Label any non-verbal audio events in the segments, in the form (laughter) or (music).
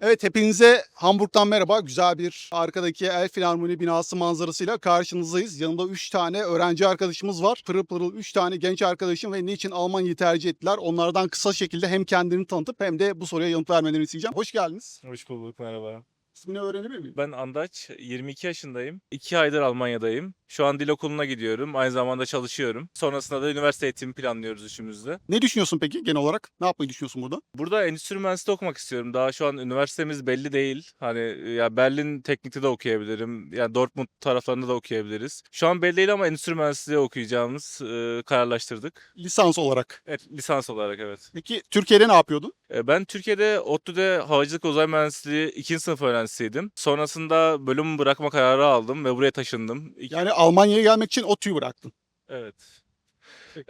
Evet hepinize Hamburg'dan merhaba. Güzel bir arkadaki El Filarmoni binası manzarasıyla karşınızdayız. Yanımda 3 tane öğrenci arkadaşımız var. Pırıl pırıl 3 tane genç arkadaşım ve niçin Almanya'yı tercih ettiler? Onlardan kısa şekilde hem kendilerini tanıtıp hem de bu soruya yanıt vermelerini isteyeceğim. Hoş geldiniz. Hoş bulduk merhaba. İsmini öğrenebilir miyim? Ben Andaç, 22 yaşındayım. 2 aydır Almanya'dayım. Şu an dil okuluna gidiyorum. Aynı zamanda çalışıyorum. Sonrasında da üniversite eğitimi planlıyoruz üçümüzde. Ne düşünüyorsun peki genel olarak? Ne yapmayı düşünüyorsun burada? Burada endüstri mühendisliği okumak istiyorum. Daha şu an üniversitemiz belli değil. Hani ya Berlin Teknik'te de okuyabilirim. Yani Dortmund taraflarında da okuyabiliriz. Şu an belli değil ama endüstri mühendisliği okuyacağımız e, kararlaştırdık. Lisans olarak. Evet, lisans olarak evet. Peki Türkiye'de ne yapıyordun? E, Ben Türkiye'de ODTÜ'de Havacılık Uzay Mühendisliği 2. sınıf öğrencisiydim. Sonrasında bölümü bırakma kararı aldım ve buraya taşındım. İki- Yani Almanya'ya gelmek için ODTÜ'yü bıraktın. Evet.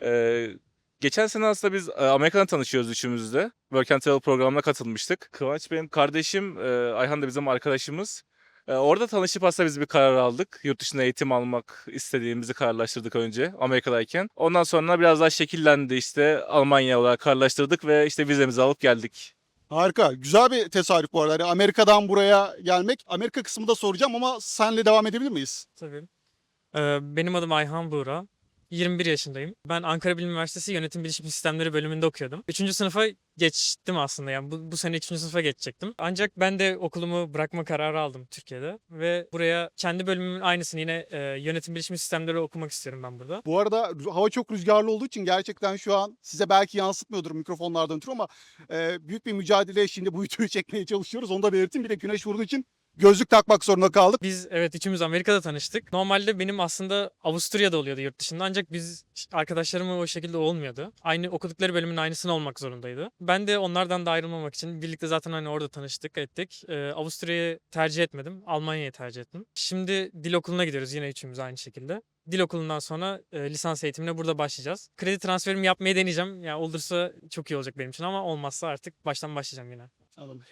Ee, geçen sene aslında biz e, Amerika'dan tanışıyoruz üçümüz de. Work and Travel programına katılmıştık. Kıvanç benim kardeşim, e, Ayhan da bizim arkadaşımız. E, Orada tanışıp aslında biz bir karar aldık. Yurt dışında eğitim almak istediğimizi kararlaştırdık önce Amerika'dayken. Ondan sonra biraz daha şekillendi işte Almanya olarak kararlaştırdık ve işte vizemizi alıp geldik. Harika. Güzel bir tesadüf bu arada. Yani Amerika'dan buraya gelmek. Amerika kısmı da soracağım ama senle devam edebilir miyiz? Tabii. Ee, benim adım Ayhan Buğra. 21 yaşındayım. Ben Ankara Bilim Üniversitesi Yönetim Bilişim Sistemleri bölümünde okuyordum. Üçüncü sınıfa geçtim aslında yani bu, bu sene üçüncü sınıfa geçecektim. Ancak ben de okulumu bırakma kararı aldım Türkiye'de ve buraya kendi bölümümün aynısını yine e, Yönetim Bilişim Sistemleri okumak istiyorum ben burada. Bu arada hava çok rüzgarlı olduğu için gerçekten şu an size belki yansıtmıyordur mikrofonlardan ötürü ama e, büyük bir mücadele şimdi bu (laughs) videoyu çekmeye çalışıyoruz. Onu da belirteyim. Bir de güneş vurduğu için gözlük takmak zorunda kaldık. Biz evet üçümüz Amerika'da tanıştık. Normalde benim aslında Avusturya'da oluyordu yurt dışında ancak biz arkadaşlarımla o şekilde olmuyordu. Aynı okudukları bölümün aynısını olmak zorundaydı. Ben de onlardan da ayrılmamak için birlikte zaten hani orada tanıştık ettik. Ee, Avusturya'yı tercih etmedim. Almanya'yı tercih ettim. Şimdi dil okuluna gidiyoruz yine üçümüz aynı şekilde. Dil okulundan sonra e, lisans eğitimine burada başlayacağız. Kredi transferimi yapmayı deneyeceğim. Yani olursa çok iyi olacak benim için ama olmazsa artık baştan başlayacağım yine.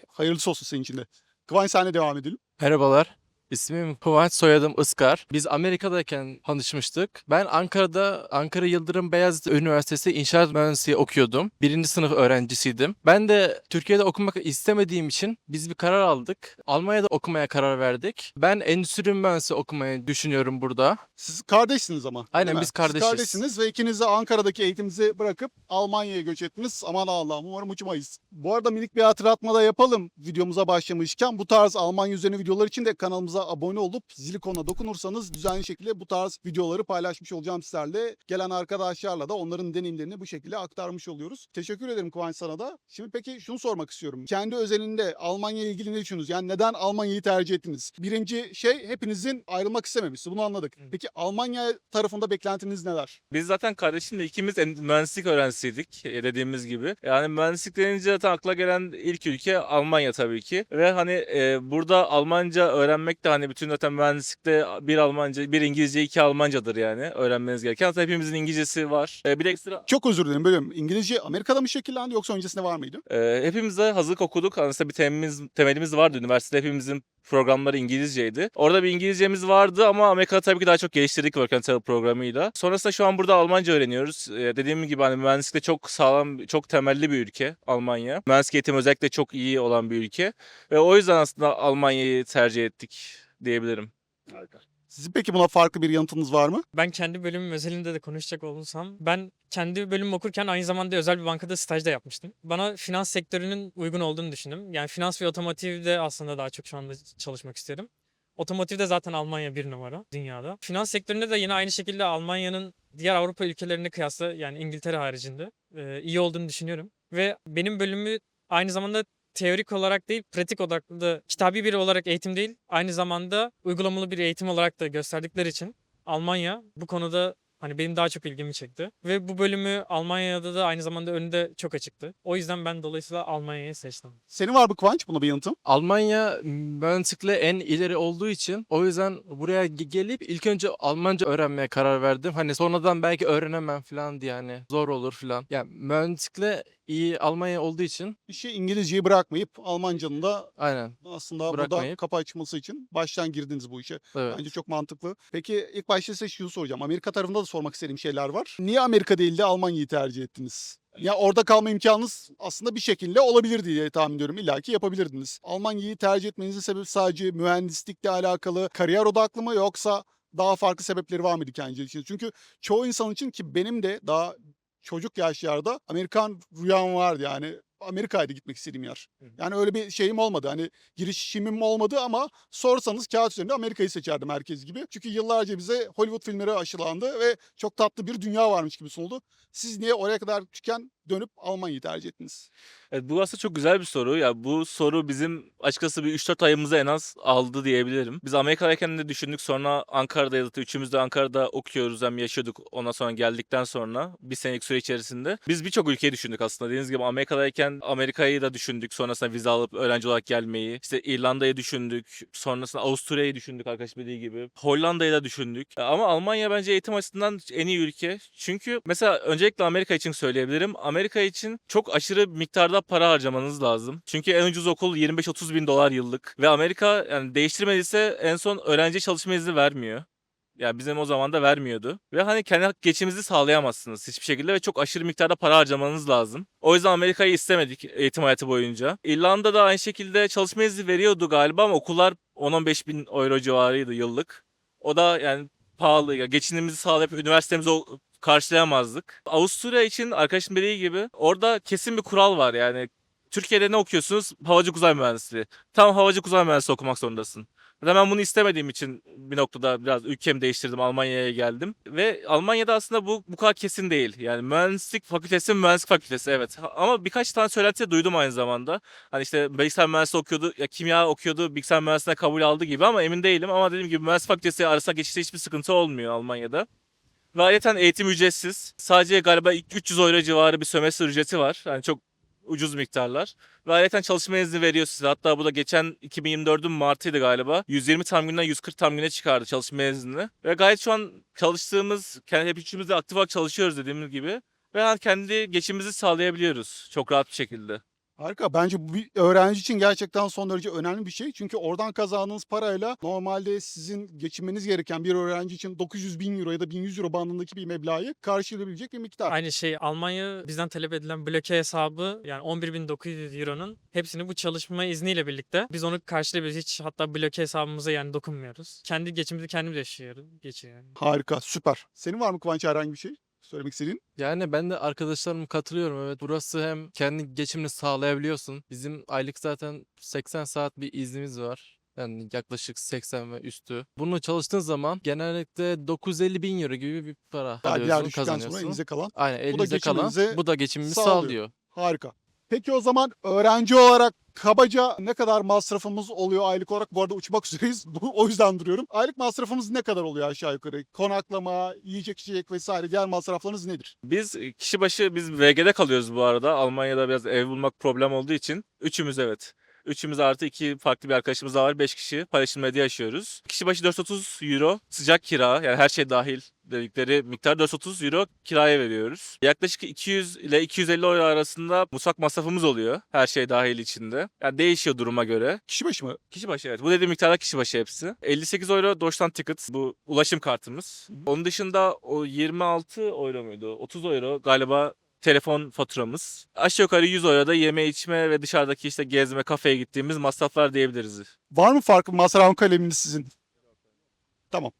Hayırlısı olsun senin için de. Kıvanç senle devam edelim. Merhabalar. İsmim Kıvanç, soyadım Iskar. Biz Amerika'dayken tanışmıştık. Ben Ankara'da Ankara Yıldırım Beyazıt Üniversitesi İnşaat Mühendisliği okuyordum. Birinci sınıf öğrencisiydim. Ben de Türkiye'de okumak istemediğim için biz bir karar aldık. Almanya'da okumaya karar verdik. Ben endüstri mühendisliği okumayı düşünüyorum burada. Siz kardeşsiniz ama. Aynen, biz kardeşiz. Siz kardeşsiniz ve ikiniz de Ankara'daki eğitiminizi bırakıp Almanya'ya göç ettiniz. Aman Allah'ım umarım uçmayız. Bu arada minik bir hatırlatma da yapalım videomuza başlamışken. Bu tarz Almanya üzerine videolar için de kanalımıza abone olup zil ikonuna dokunursanız düzenli şekilde bu tarz videoları paylaşmış olacağım sizlerle. Gelen arkadaşlarla da onların deneyimlerini bu şekilde aktarmış oluyoruz. Teşekkür ederim Kıvanç sana da. Şimdi peki şunu sormak istiyorum. Kendi özelinde Almanya ile ilgili ne düşünüyorsunuz? Yani neden Almanya'yı tercih ettiniz? Birinci şey hepinizin ayrılmak istememesi. Bunu anladık. Peki Almanya tarafında beklentiniz neler? Biz zaten kardeşimle ikimiz en- mühendislik öğrencisiydik e, dediğimiz gibi. Yani mühendislik denince zaten akla gelen ilk ülke Almanya tabii ki. Ve hani e, burada Almanca öğrenmek de hani bütün zaten mühendislikte bir Almanca, bir İngilizce, iki Almancadır yani öğrenmeniz gereken. Zaten hepimizin İngilizcesi var. E, bir de ekstra Çok özür dilerim bölüm. İngilizce Amerika'da mı şekillendi yoksa öncesinde var mıydı? e, hepimiz de hazırlık okuduk. Aslında bir temelimiz, temelimiz vardı üniversitede. Hepimizin programları İngilizceydi. Orada bir İngilizcemiz vardı ama Amerika'da tabii ki daha çok geliştirdik Work and Travel programıyla. Sonrasında şu an burada Almanca öğreniyoruz. Ee, dediğim gibi hani mühendislikte çok sağlam, çok temelli bir ülke Almanya. Mühendislik eğitimi özellikle çok iyi olan bir ülke. Ve o yüzden aslında Almanya'yı tercih ettik diyebilirim. Sizin peki buna farklı bir yanıtınız var mı? Ben kendi bölümüm özelinde de konuşacak olursam ben kendi bölümümü okurken aynı zamanda özel bir bankada staj da yapmıştım. Bana finans sektörünün uygun olduğunu düşündüm. Yani finans ve otomotivde aslında daha çok şu anda çalışmak istiyorum. Otomotivde zaten Almanya bir numara dünyada. Finans sektöründe de yine aynı şekilde Almanya'nın diğer Avrupa ülkelerine kıyasla yani İngiltere haricinde iyi olduğunu düşünüyorum. Ve benim bölümü aynı zamanda teorik olarak değil, pratik odaklı da kitabi bir olarak eğitim değil, aynı zamanda uygulamalı bir eğitim olarak da gösterdikleri için Almanya bu konuda hani benim daha çok ilgimi çekti. Ve bu bölümü Almanya'da da aynı zamanda önünde çok açıktı. O yüzden ben dolayısıyla Almanya'yı seçtim. Senin var mı Kıvanç buna bir yanıtın? Almanya mühendislikle en ileri olduğu için o yüzden buraya ge- gelip ilk önce Almanca öğrenmeye karar verdim. Hani sonradan belki öğrenemem falan diye hani zor olur falan. Yani mühendislikle iyi Almanya olduğu için İşi İngilizceyi bırakmayıp Almancanın da aynen. aslında burada Bırakmayıp- kapı açması için baştan girdiniz bu işe. Evet. Bence çok mantıklı. Peki ilk başta size şunu soracağım. Amerika tarafında da sormak istediğim şeyler var. Niye Amerika değil de Almanya'yı tercih ettiniz? Ya orada kalma imkanınız aslında bir şekilde olabilirdi diye tahmin ediyorum. İlla ki yapabilirdiniz. Almanya'yı tercih etmenizin sebebi sadece mühendislikle alakalı kariyer odaklı mı yoksa daha farklı sebepleri var mıydı kendi için? Çünkü çoğu insan için ki benim de daha çocuk yaşlarda Amerikan rüyam vardı yani. Amerika'ydı gitmek istediğim yer. Yani öyle bir şeyim olmadı. Hani girişimim olmadı ama sorsanız kağıt üzerinde Amerika'yı seçerdim herkes gibi. Çünkü yıllarca bize Hollywood filmleri aşılandı ve çok tatlı bir dünya varmış gibi sunuldu. Siz niye oraya kadar çıkken dönüp Almanya'yı tercih ettiniz? Evet, bu aslında çok güzel bir soru. Ya bu soru bizim açıkçası bir 3-4 ayımızı en az aldı diyebilirim. Biz Amerika'dayken de düşündük. Sonra Ankara'da zaten üçümüz de Ankara'da okuyoruz hem yaşıyorduk. Ondan sonra geldikten sonra bir senelik süre içerisinde. Biz birçok ülkeyi düşündük aslında. Dediğiniz gibi Amerika'dayken Amerika'yı da düşündük. Sonrasında vize alıp öğrenci olarak gelmeyi. İşte İrlanda'yı düşündük. Sonrasında Avusturya'yı düşündük arkadaş dediği gibi. Hollanda'yı da düşündük. Ama Almanya bence eğitim açısından en iyi ülke. Çünkü mesela öncelikle Amerika için söyleyebilirim. Amerika için çok aşırı miktarda para harcamanız lazım. Çünkü en ucuz okul 25-30 bin dolar yıllık. Ve Amerika yani değiştirmediyse en son öğrenci çalışma izni vermiyor. Yani bizim o zaman da vermiyordu. Ve hani kendi geçiminizi sağlayamazsınız hiçbir şekilde ve çok aşırı miktarda para harcamanız lazım. O yüzden Amerika'yı istemedik eğitim hayatı boyunca. İrlanda da aynı şekilde çalışma izni veriyordu galiba ama okullar 10-15 bin euro civarıydı yıllık. O da yani pahalı. Ya geçinimizi sağlayıp üniversitemizi karşılayamazdık. Avusturya için arkadaşım dediği gibi orada kesin bir kural var yani. Türkiye'de ne okuyorsunuz? Havacılık uzay mühendisliği. Tam havacılık uzay mühendisliği okumak zorundasın. Zaten ben bunu istemediğim için bir noktada biraz ülkemi değiştirdim. Almanya'ya geldim. Ve Almanya'da aslında bu bu kadar kesin değil. Yani mühendislik fakültesi mühendislik fakültesi evet. Ama birkaç tane söylenti duydum aynı zamanda. Hani işte bilgisayar mühendisliği okuyordu, ya kimya okuyordu, bilgisayar mühendisliğine kabul aldı gibi ama emin değilim. Ama dediğim gibi mühendislik fakültesi arasında geçişte hiçbir sıkıntı olmuyor Almanya'da. Ve ayrıca eğitim ücretsiz. Sadece galiba 300 euro civarı bir sömestr ücreti var. Yani çok ucuz miktarlar. Ve ayrıca çalışma izni veriyor size. Hatta bu da geçen 2024'ün Mart'ıydı galiba. 120 tam günden 140 tam güne çıkardı çalışma iznini. Ve gayet şu an çalıştığımız, kendi hep üçümüz de aktif olarak çalışıyoruz dediğimiz gibi. Ve kendi geçimimizi sağlayabiliyoruz çok rahat bir şekilde. Harika. Bence bu bir öğrenci için gerçekten son derece önemli bir şey. Çünkü oradan kazandığınız parayla normalde sizin geçinmeniz gereken bir öğrenci için 900 bin euro ya da 1100 euro bandındaki bir meblağı karşılayabilecek bir miktar. Aynı şey Almanya bizden talep edilen bloke hesabı yani 11.900 euronun hepsini bu çalışma izniyle birlikte biz onu karşılayabiliriz. Hiç hatta bloke hesabımıza yani dokunmuyoruz. Kendi geçimimizi kendimiz yaşıyoruz. Geçiyor yani. Harika. Süper. Senin var mı Kıvanç herhangi bir şey söylemek istediğin? Yani ben de arkadaşlarıma katılıyorum evet. Burası hem kendi geçimini sağlayabiliyorsun. Bizim aylık zaten 80 saat bir iznimiz var. Yani yaklaşık 80 ve üstü. Bunu çalıştığın zaman genellikle 950 bin euro gibi bir para alıyorsun, sonra kazanıyorsun. elinize kalan. Aynen Bu da elinize kalan. Bu da geçimimizi sağlıyor. sağlıyor. Harika. Peki o zaman öğrenci olarak kabaca ne kadar masrafımız oluyor aylık olarak? Bu arada uçmak (laughs) üzereyiz. O yüzden duruyorum. Aylık masrafımız ne kadar oluyor aşağı yukarı? Konaklama, yiyecek içecek vesaire diğer masraflarınız nedir? Biz kişi başı biz VG'de kalıyoruz bu arada. Almanya'da biraz ev bulmak problem olduğu için. Üçümüz evet. Üçümüz artı iki farklı bir arkadaşımız daha var. Beş kişi paylaşımda yaşıyoruz. Kişi başı 430 euro sıcak kira yani her şey dahil dedikleri miktar 430 euro kiraya veriyoruz. Yaklaşık 200 ile 250 euro arasında mutfak masrafımız oluyor. Her şey dahil içinde. Yani değişiyor duruma göre. Kişi başı mı? Kişi başı evet. Bu dediğim miktarda kişi başı hepsi. 58 euro Deutschland Ticket. Bu ulaşım kartımız. Onun dışında o 26 euro muydu? 30 euro galiba telefon faturamız. Aşağı yukarı 100 euro da yeme içme ve dışarıdaki işte gezme, kafeye gittiğimiz masraflar diyebiliriz. Var mı farklı masraf kaleminiz sizin? Tamam.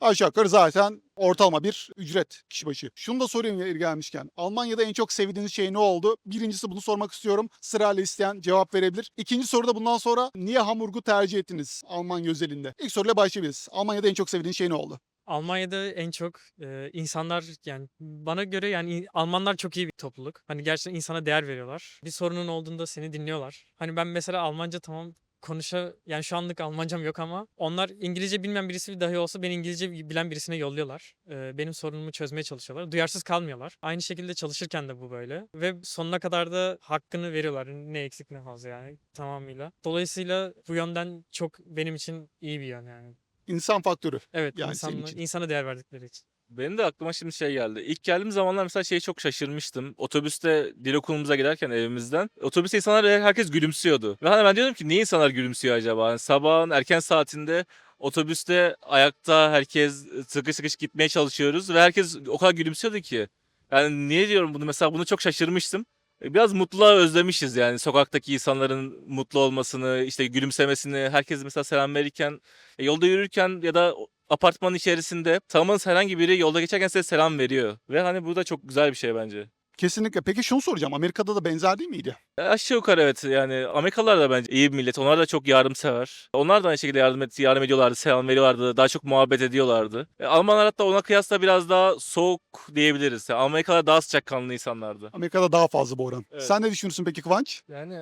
Aşağı yukarı zaten ortalama bir ücret kişi başı. Şunu da sorayım yeri gelmişken. Almanya'da en çok sevdiğiniz şey ne oldu? Birincisi bunu sormak istiyorum. Sırayla isteyen cevap verebilir. İkinci soru da bundan sonra niye Hamburg'u tercih ettiniz Almanya özelinde? İlk soruyla başlayabiliriz. Almanya'da en çok sevdiğiniz şey ne oldu? Almanya'da en çok e, insanlar yani bana göre yani Almanlar çok iyi bir topluluk. Hani gerçekten insana değer veriyorlar. Bir sorunun olduğunda seni dinliyorlar. Hani ben mesela Almanca tamam konuşa yani şu anlık Almancam yok ama onlar İngilizce bilmeyen birisi dahi olsa beni İngilizce bilen birisine yolluyorlar. E, benim sorunumu çözmeye çalışıyorlar. Duyarsız kalmıyorlar. Aynı şekilde çalışırken de bu böyle ve sonuna kadar da hakkını veriyorlar. Ne eksik ne fazla yani tamamıyla. Dolayısıyla bu yönden çok benim için iyi bir yön yani. İnsan faktörü. Evet, Yani insanla, için. insana değer verdikleri için. Benim de aklıma şimdi şey geldi. İlk geldiğim zamanlar mesela şeyi çok şaşırmıştım. Otobüste dil okulumuza giderken evimizden. Otobüste insanlar herkes gülümsüyordu. Ve hani ben diyordum ki niye insanlar gülümsüyor acaba? Hani sabahın erken saatinde otobüste ayakta herkes sıkış sıkış gitmeye çalışıyoruz ve herkes o kadar gülümsüyordu ki. Yani niye diyorum bunu mesela bunu çok şaşırmıştım. E, Biraz mutluluğa özlemişiz yani sokaktaki insanların mutlu olmasını, işte gülümsemesini, herkes mesela selam verirken, e, yolda yürürken ya da o- apartmanın içerisinde tanımadığınız herhangi biri yolda geçerken size selam veriyor. Ve hani bu da çok güzel bir şey bence. Kesinlikle. Peki şunu soracağım. Amerika'da da benzer değil miydi? E, Aşağı yukarı evet yani Amerikalılar da bence iyi bir millet. Onlar da çok yardımsever. Onlar da aynı şekilde yardım, et, yardım ediyorlardı, selam veriyorlardı, daha çok muhabbet ediyorlardı. E, Almanlar hatta ona kıyasla biraz daha soğuk diyebiliriz. Yani Amerikalılar daha sıcakkanlı insanlardı. Amerika'da daha fazla bu oran. Evet. Sen ne düşünürsün peki Kıvanç? Yani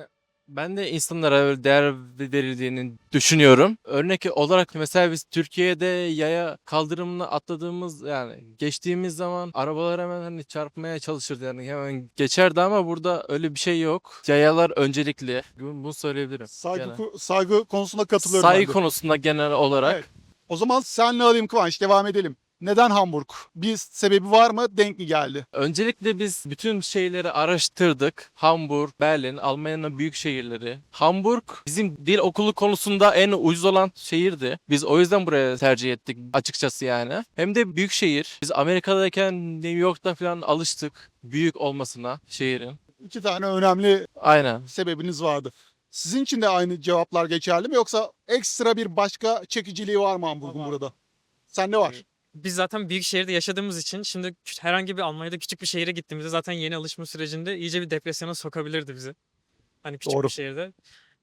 ben de insanlara değer verildiğini düşünüyorum. Örnek olarak mesela biz Türkiye'de yaya kaldırımını atladığımız yani geçtiğimiz zaman arabalar hemen hani çarpmaya çalışırdı yani hemen geçerdi ama burada öyle bir şey yok. Yayalar öncelikli. Bunu söyleyebilirim. Saygı, Genel. saygı konusunda katılıyorum. ben Saygı de. konusunda genel olarak Evet. O zaman senle alayım Kıvanç. Devam edelim. Neden Hamburg? Bir sebebi var mı? Denk mi geldi? Öncelikle biz bütün şeyleri araştırdık. Hamburg, Berlin, Almanya'nın büyük şehirleri. Hamburg bizim dil okulu konusunda en ucuz olan şehirdi. Biz o yüzden buraya tercih ettik açıkçası yani. Hem de büyük şehir. Biz Amerika'dayken New York'ta falan alıştık büyük olmasına şehrin. İki tane önemli Aynen. sebebiniz vardı. Sizin için de aynı cevaplar geçerli mi yoksa ekstra bir başka çekiciliği var mı Hamburg'un burada? Sen ne var? Biz zaten büyük şehirde yaşadığımız için şimdi herhangi bir Almanya'da küçük bir şehire gittiğimizde zaten yeni alışma sürecinde iyice bir depresyona sokabilirdi bizi. Hani küçük Doğru. bir şehirde.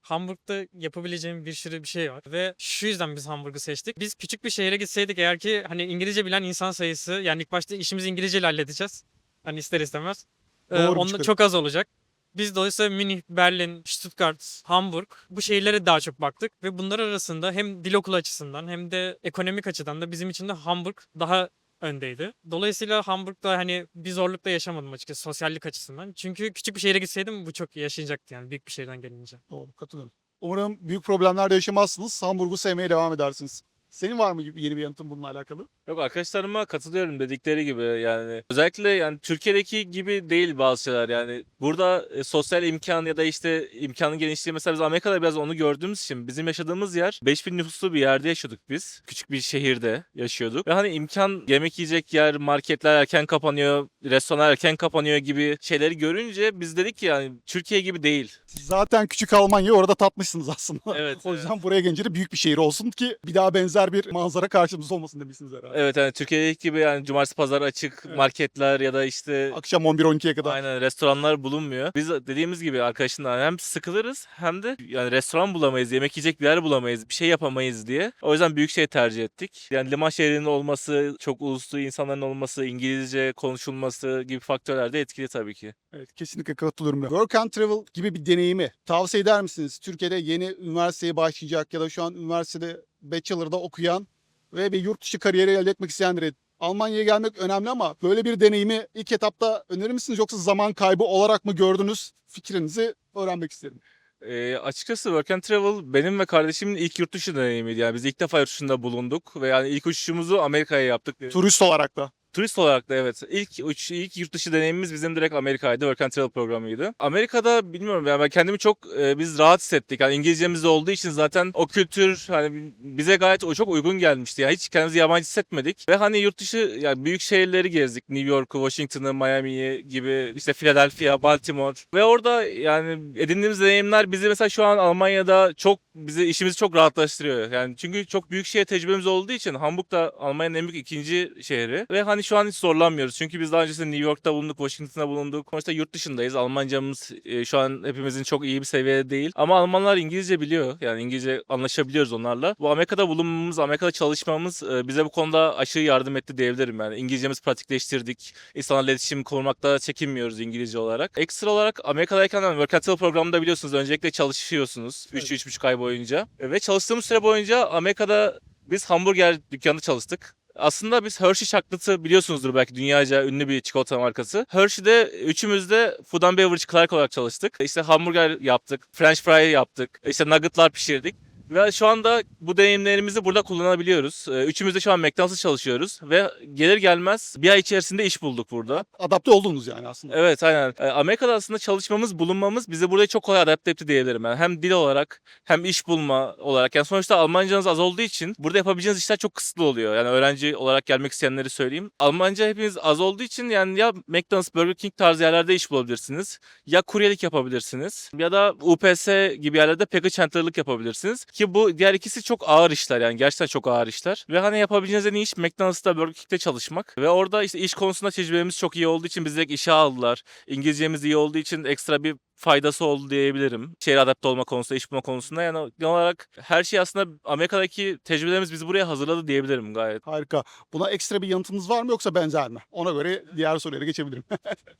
Hamburg'da yapabileceğim bir sürü bir şey var ve şu yüzden biz Hamburg'u seçtik. Biz küçük bir şehire gitseydik eğer ki hani İngilizce bilen insan sayısı yani ilk başta işimizi İngilizce ile halledeceğiz. Hani ister istemez. Ee, Doğru bir onunla çok az olacak. Biz dolayısıyla Münih, Berlin, Stuttgart, Hamburg bu şehirlere daha çok baktık ve bunlar arasında hem dil okulu açısından hem de ekonomik açıdan da bizim için de Hamburg daha öndeydi. Dolayısıyla Hamburg'da hani bir zorluk da yaşamadım açıkçası sosyallik açısından. Çünkü küçük bir şehre gitseydim bu çok yaşayacaktı yani büyük bir şehirden gelince. Doğru, katılıyorum. Umarım büyük problemler de yaşamazsınız. Hamburg'u sevmeye devam edersiniz. Senin var mı yeni bir yanıtın bununla alakalı? Yok arkadaşlarıma katılıyorum dedikleri gibi yani özellikle yani Türkiye'deki gibi değil bazı şeyler yani burada e, sosyal imkan ya da işte imkanın genişliği mesela biz Amerika'da biraz onu gördüğümüz için bizim yaşadığımız yer 5000 nüfuslu bir yerde yaşıyorduk biz. Küçük bir şehirde yaşıyorduk ve hani imkan yemek yiyecek yer, marketler erken kapanıyor, restoranlar erken kapanıyor gibi şeyleri görünce biz dedik ki yani Türkiye gibi değil. Siz zaten küçük Almanya'yı orada tatmışsınız aslında. Evet. (laughs) o yüzden buraya gelince de büyük bir şehir olsun ki bir daha benzer bir manzara karşımızda olmasın demişsiniz herhalde. Evet yani Türkiye'deki gibi yani cumartesi pazar açık Evet. marketler ya da işte Akşam 11-12'ye kadar. Aynen restoranlar bulunmuyor. Biz dediğimiz gibi arkadaşımla hem sıkılırız hem de yani restoran bulamayız, yemek yiyecek bir yer bulamayız, bir şey yapamayız diye. O yüzden büyük şey tercih ettik. Yani liman şehrinin olması, çok uluslu insanların olması, İngilizce konuşulması gibi faktörler de etkili tabii ki. Evet kesinlikle katılıyorum. Work and Travel gibi bir deneyimi tavsiye eder misiniz? Türkiye'de yeni üniversiteye başlayacak ya da şu an üniversitede bachelor'da okuyan ve bir yurt dışı kariyeri elde etmek isteyenlere Almanya'ya gelmek önemli ama böyle bir deneyimi ilk etapta önerir misiniz yoksa zaman kaybı olarak mı gördünüz? Fikrinizi öğrenmek isterim. Ee, açıkçası Work and Travel benim ve kardeşimin ilk yurt dışı deneyimiydi. Yani biz ilk defa yurt dışında bulunduk ve yani ilk uçuşumuzu Amerika'ya yaptık. Turist olarak da. Turist olarak da evet. İlk uç, ilk yurt dışı deneyimimiz bizim direkt Amerika'ydı. Work and Travel programıydı. Amerika'da bilmiyorum yani ben kendimi çok e, biz rahat hissettik. Yani İngilizcemiz de olduğu için zaten o kültür hani bize gayet o çok uygun gelmişti. Yani hiç kendimizi yabancı hissetmedik. Ve hani yurt dışı yani büyük şehirleri gezdik. New York'u, Washington'ı, Miami'yi gibi işte Philadelphia, Baltimore. Ve orada yani edindiğimiz deneyimler bizi mesela şu an Almanya'da çok bizi işimizi çok rahatlaştırıyor. Yani çünkü çok büyük şehir tecrübemiz olduğu için Hamburg da Almanya'nın en büyük ikinci şehri. Ve hani şu an hiç zorlanmıyoruz. Çünkü biz daha öncesinde New York'ta bulunduk, Washington'da bulunduk. Sonuçta yurt dışındayız. Almancamız e, şu an hepimizin çok iyi bir seviyede değil. Ama Almanlar İngilizce biliyor. Yani İngilizce anlaşabiliyoruz onlarla. Bu Amerika'da bulunmamız, Amerika'da çalışmamız e, bize bu konuda aşırı yardım etti diyebilirim. Yani İngilizcemizi pratikleştirdik. İnsanlarla iletişim kurmakta çekinmiyoruz İngilizce olarak. Ekstra olarak Amerika'dayken yani Work Travel programında biliyorsunuz öncelikle çalışıyorsunuz. 3-3,5 ay boyunca. Ve çalıştığımız süre boyunca Amerika'da biz hamburger dükkanında çalıştık. Aslında biz Hershey Chocolate'ı biliyorsunuzdur belki dünyaca ünlü bir çikolata markası. Hershey'de üçümüz de Food and Beverage Clerk olarak çalıştık. İşte hamburger yaptık, French fry yaptık, işte nuggetlar pişirdik. Ve şu anda bu deneyimlerimizi burada kullanabiliyoruz. Ee, Üçümüz de şu an McDonald's'ta çalışıyoruz ve gelir gelmez bir ay içerisinde iş bulduk burada. Adapte oldunuz yani aslında. Evet aynen. Ee, Amerika'da aslında çalışmamız, bulunmamız bizi buraya çok kolay adapte etti diyebilirim. Yani hem dil olarak hem iş bulma olarak. Yani sonuçta Almancanız az olduğu için burada yapabileceğiniz işler çok kısıtlı oluyor. Yani öğrenci olarak gelmek isteyenleri söyleyeyim. Almanca hepiniz az olduğu için yani ya McDonald's, Burger King tarzı yerlerde iş bulabilirsiniz. Ya kuryelik yapabilirsiniz. Ya da UPS gibi yerlerde package handler'lık yapabilirsiniz. Ki bu diğer ikisi çok ağır işler yani gerçekten çok ağır işler. Ve hani yapabileceğiniz en iyi iş McDonald's'ta Burger King'de çalışmak. Ve orada işte iş konusunda tecrübemiz çok iyi olduğu için bizi direkt işe aldılar. İngilizcemiz iyi olduğu için ekstra bir faydası oldu diyebilirim. Şehre adapte olma konusunda, iş bulma konusunda. Yani genel olarak her şey aslında Amerika'daki tecrübelerimiz bizi buraya hazırladı diyebilirim gayet. Harika. Buna ekstra bir yanıtınız var mı yoksa benzer mi? Ona göre diğer sorulara geçebilirim.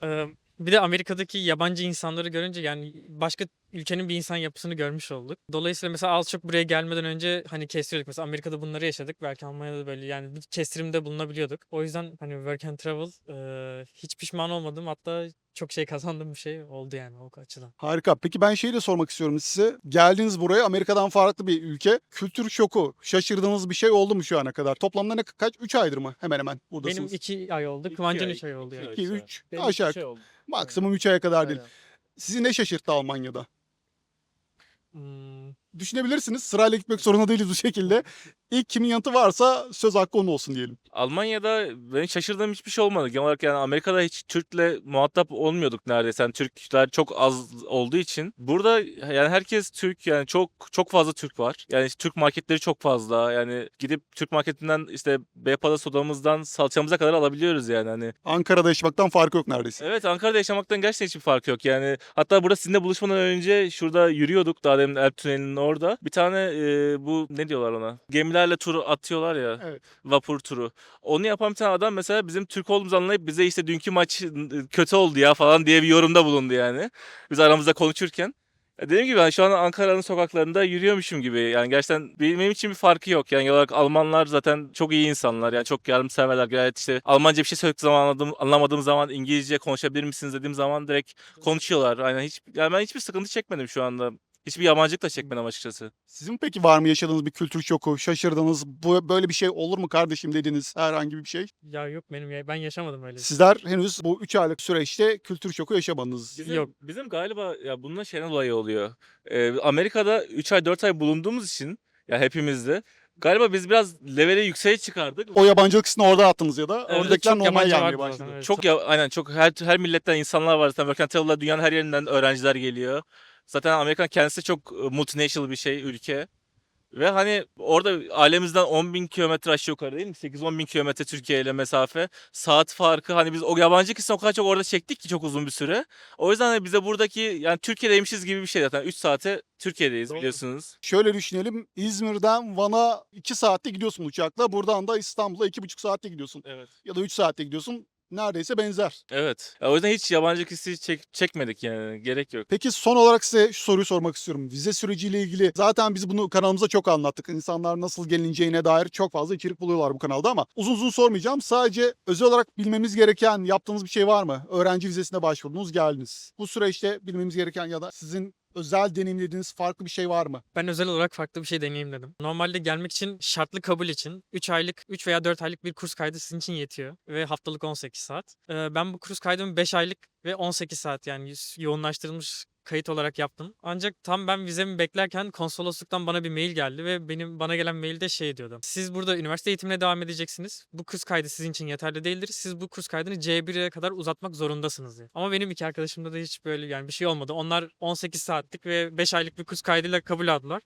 (laughs) Bir de Amerika'daki yabancı insanları görünce yani başka ülkenin bir insan yapısını görmüş olduk. Dolayısıyla mesela az çok buraya gelmeden önce hani kestiriyorduk. Mesela Amerika'da bunları yaşadık. Belki Almanya'da da böyle yani bir kestirimde bulunabiliyorduk. O yüzden hani work and travel e, hiç pişman olmadım. Hatta çok şey kazandığım bir şey oldu yani o açıdan. Harika. Peki ben şeyi de sormak istiyorum size. Geldiniz buraya Amerika'dan farklı bir ülke. Kültür şoku. Şaşırdığınız bir şey oldu mu şu ana kadar? Toplamda ne kaç? 3 aydır mı hemen hemen Benim buradasınız? iki ay oldu. İki Kıvancın ay, üç ay oldu yani. 2 3 Benim aşağı şey oldu. maksimum 3 aya kadar değil. Aynen. Sizi ne şaşırttı Almanya'da? Hmm, Düşünebilirsiniz. Sırayla gitmek zorunda değiliz bu şekilde. İlk kimin yanıtı varsa söz hakkı onun olsun diyelim. Almanya'da benim şaşırdığım hiçbir şey olmadı. Genel olarak yani Amerika'da hiç Türk'le muhatap olmuyorduk neredeyse. Yani Türkler çok az olduğu için. Burada yani herkes Türk yani çok çok fazla Türk var. Yani işte Türk marketleri çok fazla. Yani gidip Türk marketinden işte Beypala sodamızdan salçamıza kadar alabiliyoruz yani hani. Ankara'da yaşamaktan farkı yok neredeyse. Evet Ankara'da yaşamaktan gerçekten hiçbir fark yok. Yani hatta burada sizinle buluşmadan önce şurada yürüyorduk daha demin Alp Tüneli'nin orada. Bir tane e, bu ne diyorlar ona? Gemilerle tur atıyorlar ya. Evet. Vapur turu. Onu yapan bir tane adam mesela bizim Türk olduğumuzu anlayıp bize işte dünkü maç ıı, kötü oldu ya falan diye bir yorumda bulundu yani. Biz aramızda konuşurken. Ya Dediğim gibi ben şu an Ankara'nın sokaklarında yürüyormuşum gibi. Yani gerçekten benim için bir farkı yok. Yani olarak Almanlar zaten çok iyi insanlar. Yani çok yardımseverler. Gayet işte Almanca bir şey söyledikleri zaman anladığım, anlamadığım zaman İngilizce konuşabilir misiniz dediğim zaman direkt konuşuyorlar. Aynen hiç yani ben hiçbir sıkıntı çekmedim şu anda. Hiçbir yabancılık da çekmedim açıkçası. Sizin peki var mı yaşadığınız bir kültür şoku? Şaşırdığınız bu böyle bir şey olur mu kardeşim dediğiniz herhangi bir şey? ya yok benim ya ben yaşamadım öyle. bir şey. Sizler henüz bu 3 aylık süreçte kültür şoku yaşamadınız. Bizim, Yok. Bizim galiba ya bununla şeyden dolayı oluyor. Ee, Amerika'da 3 ay 4 ay bulunduğumuz için ya hepimizde galiba biz biraz leveli yükseğe çıkardık. O yabancılık kısmını orada attınız ya da Evet, oradakiler çok normal yabancı gelmeye vardı başladı. zaten, evet. Çok ya aynen çok her her milletten insanlar var zaten. Work and Travel'da dünyanın her yerinden öğrenciler geliyor. Zaten Amerika kendisi çok e, multinational bir şey ülke. Ve hani orada ailemizden 10 bin kilometre aşağı yukarı değil mi? 8-10 bin kilometre Türkiye ile mesafe. Saat farkı hani biz o yabancı kısmı o kadar çok orada çektik ki çok uzun bir süre. O yüzden hani bize buradaki yani Türkiye'deymişiz gibi bir şey zaten. 3 saate Türkiye'deyiz Doğru. biliyorsunuz. Şöyle düşünelim. İzmir'den Van'a 2 saatte gidiyorsun uçakla. Buradan da İstanbul'a 2,5 saatte gidiyorsun. Evet. Ya da 3 saatte gidiyorsun. Neredeyse benzer. Evet. O yüzden hiç yabancı hissi çek- çekmedik yani. Gerek yok. Peki son olarak size şu soruyu sormak istiyorum. Vize süreciyle ilgili zaten biz bunu kanalımızda çok anlattık. İnsanlar nasıl gelineceğine dair çok fazla içerik buluyorlar bu kanalda ama uzun uzun sormayacağım. Sadece özel olarak bilmemiz gereken yaptığınız bir şey var mı? Öğrenci vizesine başvurdunuz, geldiniz. Bu süreçte bilmemiz gereken ya da sizin özel deneyimlediğiniz farklı bir şey var mı? Ben özel olarak farklı bir şey deneyimledim. Normalde gelmek için şartlı kabul için 3 aylık 3 veya 4 aylık bir kurs kaydı sizin için yetiyor ve haftalık 18 saat. Ee, ben bu kurs kaydımı 5 aylık ve 18 saat yani yoğunlaştırılmış kayıt olarak yaptım. Ancak tam ben vizemi beklerken konsolosluktan bana bir mail geldi ve benim bana gelen mailde şey diyordu. Siz burada üniversite eğitimine devam edeceksiniz. Bu kurs kaydı sizin için yeterli değildir. Siz bu kurs kaydını C1'e kadar uzatmak zorundasınız diye. Ama benim iki arkadaşımda da hiç böyle yani bir şey olmadı. Onlar 18 saatlik ve 5 aylık bir kurs kaydıyla kabul aldılar.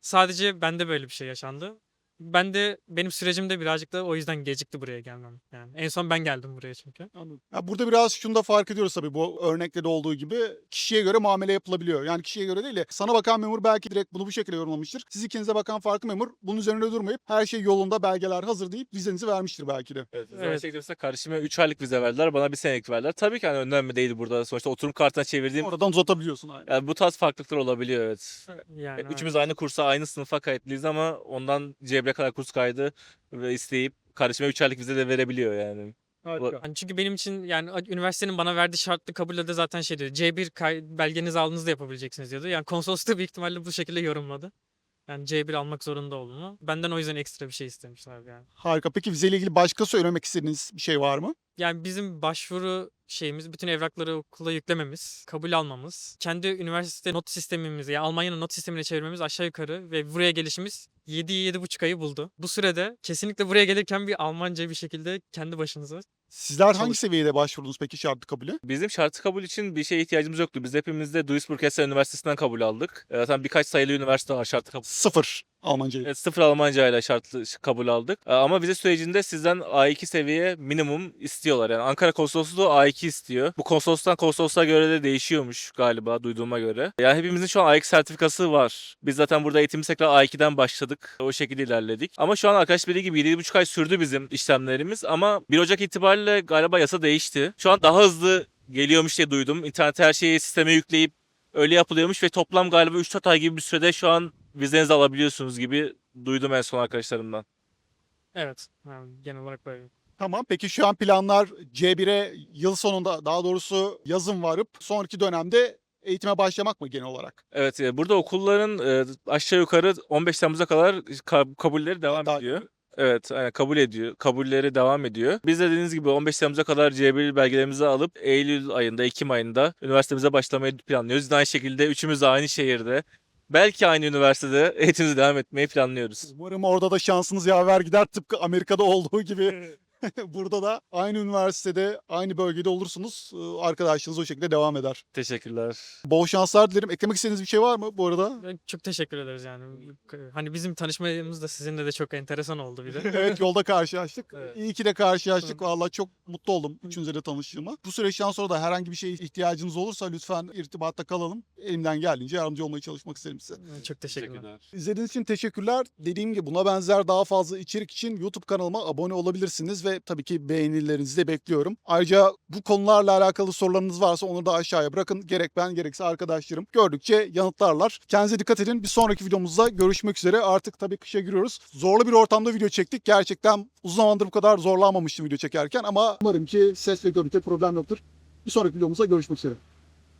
Sadece bende böyle bir şey yaşandı. Ben de benim sürecimde birazcık da o yüzden gecikti buraya gelmem. Yani en son ben geldim buraya çünkü. Anladım. Ya burada biraz şunu da fark ediyoruz tabii bu örnekte de olduğu gibi kişiye göre muamele yapılabiliyor. Yani kişiye göre değil de sana bakan memur belki direkt bunu bu şekilde yorumlamıştır. Siz ikinize bakan farklı memur bunun üzerinde durmayıp her şey yolunda belgeler hazır deyip vizenizi vermiştir belki de. Evet. Evet. Mesela karşıma 3 aylık vize verdiler. Bana bir senelik verdiler. Tabii ki hani önemli değil burada. Sonuçta oturum kartına çevirdiğim Oradan uzatabiliyorsun. Aynen. yani bu tarz farklılıklar olabiliyor evet. Yani Üçümüz aynı kursa aynı sınıfa kayıtlıyız ama ondan cebre kadar kurs kaydı ve isteyip kardeşime 3 aylık vize de verebiliyor yani. Harika. Hani çünkü benim için yani üniversitenin bana verdiği şartlı kabulle de zaten şey diyor. C1 kay- belgenizi aldığınızda yapabileceksiniz diyordu. Yani konsolos da büyük ihtimalle bu şekilde yorumladı. Yani C1 almak zorunda olduğunu. Benden o yüzden ekstra bir şey istemişler yani. Harika. Peki vizeyle ilgili başka söylemek istediğiniz bir şey var mı? Yani bizim başvuru şeyimiz bütün evrakları okula yüklememiz, kabul almamız, kendi üniversite not sistemimizi yani Almanya'nın not sistemine çevirmemiz aşağı yukarı ve buraya gelişimiz 7-7,5 ayı buldu. Bu sürede kesinlikle buraya gelirken bir Almanca bir şekilde kendi başınıza Sizler hangi seviyede başvurdunuz peki şartlı kabulü? Bizim şartı kabul için bir şeye ihtiyacımız yoktu. Biz hepimiz de Duisburg Essen Üniversitesi'nden kabul aldık. E, Zaten birkaç sayılı üniversite var şartlı kabul. Sıfır Almancayı. Evet, sıfır Almanca ile şartlı kabul aldık. E, Ama vize sürecinde sizden A2 seviye minimum istiyorlar. Yani Ankara konsolosluğu A2 istiyor. Bu konsolosluğdan konsolosluğa göre de değişiyormuş galiba duyduğuma göre. Yani hepimizin şu an A2 sertifikası var. Biz zaten burada eğitimimiz tekrar A2'den başladık. O şekilde ilerledik. Ama şu an arkadaş dediği gibi 7,5 ay sürdü bizim işlemlerimiz. Ama 1 Ocak itibariyle galiba yasa değişti. Şu an daha hızlı geliyormuş diye duydum. İnternete her şeyi sisteme yükleyip öyle yapılıyormuş ve toplam galiba 3-4 ay gibi bir sürede şu an vizenizi alabiliyorsunuz gibi duydum en son arkadaşlarımdan. evet yani genel olarak böyle. Tamam. Peki şu an planlar C1'e yıl sonunda daha doğrusu yazın varıp sonraki dönemde eğitime başlamak mı genel olarak? Evet e, burada okulların e, aşağı yukarı 15 Temmuz'a kadar ka- kabulleri devam Daha- ediyor. Evet, aynen kabul ediyor. Kabulleri devam ediyor. Biz de dediğiniz gibi 15 Temmuz'a kadar C1 belgelerimizi alıp Eylül ayında, Ekim ayında üniversitemize başlamayı planlıyoruz. Aynı şekilde üçümüz de aynı şehirde. Belki aynı üniversitede eğitimimize devam etmeyi planlıyoruz. Umarım orada da şansınız yaver gider tıpkı Amerika'da olduğu gibi. (laughs) Burada da aynı üniversitede, aynı bölgede olursunuz. Ee, Arkadaşlığınız o şekilde devam eder. Teşekkürler. Bol şanslar dilerim. Eklemek istediğiniz bir şey var mı bu arada? Çok teşekkür ederiz yani. Hani bizim tanışmamız da sizinle de çok enteresan oldu bir de. (laughs) evet yolda karşılaştık. Evet. İyi ki de karşılaştık. Vallahi çok mutlu oldum üçünüzle de tanıştığıma. Bu süreçten sonra da herhangi bir şeye ihtiyacınız olursa lütfen irtibatta kalalım. Elimden geldiğince yardımcı olmaya çalışmak isterim size. Çok teşekkürler. İzlediğiniz için teşekkürler. Dediğim gibi buna benzer daha fazla içerik için YouTube kanalıma abone olabilirsiniz ve tabii ki beğenilerinizi de bekliyorum. Ayrıca bu konularla alakalı sorularınız varsa onları da aşağıya bırakın. Gerek ben gerekse arkadaşlarım gördükçe yanıtlarlar. Kendinize dikkat edin. Bir sonraki videomuzda görüşmek üzere. Artık tabii kışa giriyoruz. Zorlu bir ortamda video çektik. Gerçekten uzun zamandır bu kadar zorlanmamıştım video çekerken ama umarım ki ses ve görüntü problem yoktur. Bir sonraki videomuzda görüşmek üzere.